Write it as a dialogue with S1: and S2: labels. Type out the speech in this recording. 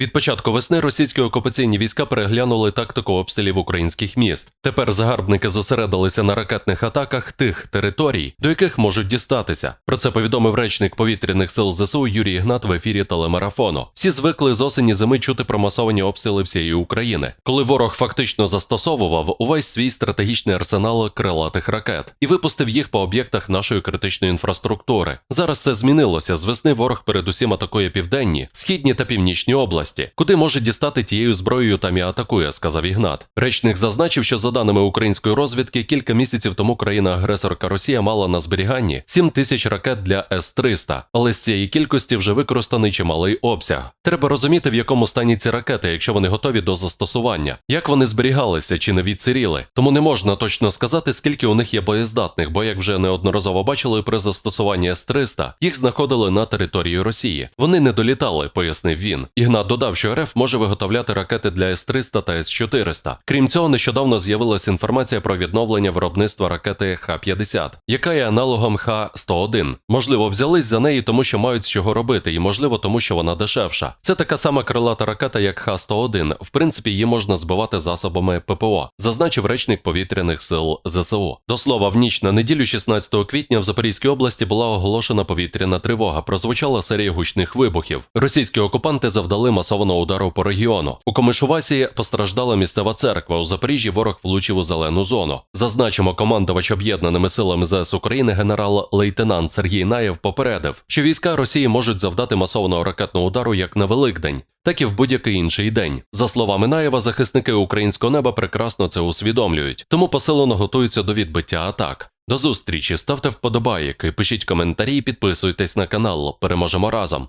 S1: Від початку весни російські окупаційні війська переглянули тактику обстрілів українських міст. Тепер загарбники зосередилися на ракетних атаках тих територій, до яких можуть дістатися. Про це повідомив речник повітряних сил ЗСУ Юрій Ігнат в ефірі телемарафону. Всі звикли з осені зими чути про масовані обстріли всієї України, коли ворог фактично застосовував увесь свій стратегічний арсенал крилатих ракет і випустив їх по об'єктах нашої критичної інфраструктури. Зараз це змінилося. З весни ворог передусім атакує південні, східні та північні області, куди може дістати тією зброєю там і атакує, сказав Ігнат. Речник зазначив, що за даними української розвідки, кілька місяців тому країна-агресорка Росія мала на зберіганні 7 тисяч ракет для С-300, але з цієї кількості вже використаний чималий обсяг. Треба розуміти, в якому стані ці ракети, якщо вони готові до застосування, як вони зберігалися чи не відсиріли. Тому не можна точно сказати, скільки у них є боєздатних, бо як вже неодноразово бачили при застосуванні С-300, їх знаходили на території Росії. Вони не долітали, пояснив він. Ігнат додав, що РФ може виготовляти ракети для С-300 та С-400. Крім цього, нещодавно з'явилася інформація про відновлення виробництва ракети Х-50, яка є аналогом Х-101. Можливо, взялись за неї, тому що мають з чого робити, і можливо, тому що вона дешевша. Це така сама крилата ракета, як Х-101. В принципі, її можна збивати засобами ППО, зазначив речник повітряних сил ЗСУ. До слова, в ніч на неділю, 16 квітня, в Запорізькій області була оголошена повітряна тривога. Прозвучала серія гучних вибухів. Російські окупанти завдали масованого удару по регіону. У Комишувасі постраждала місцева церква. У Запоріжжі ворог влучив у зелену зону. Зазначимо, командувач об'єднаними силами ЗС України генерал-лейтенант Сергій Наєв попередив, що війська Росії можуть завдати масованого ракетного удару як на Великдень, так і в будь-який інший день. За словами Наєва, захисники українського неба прекрасно це усвідомлюють, тому посилено готуються до відбиття атак. До зустрічі, ставте вподобайки, пишіть коментарі і підписуйтесь на канал. Переможемо разом.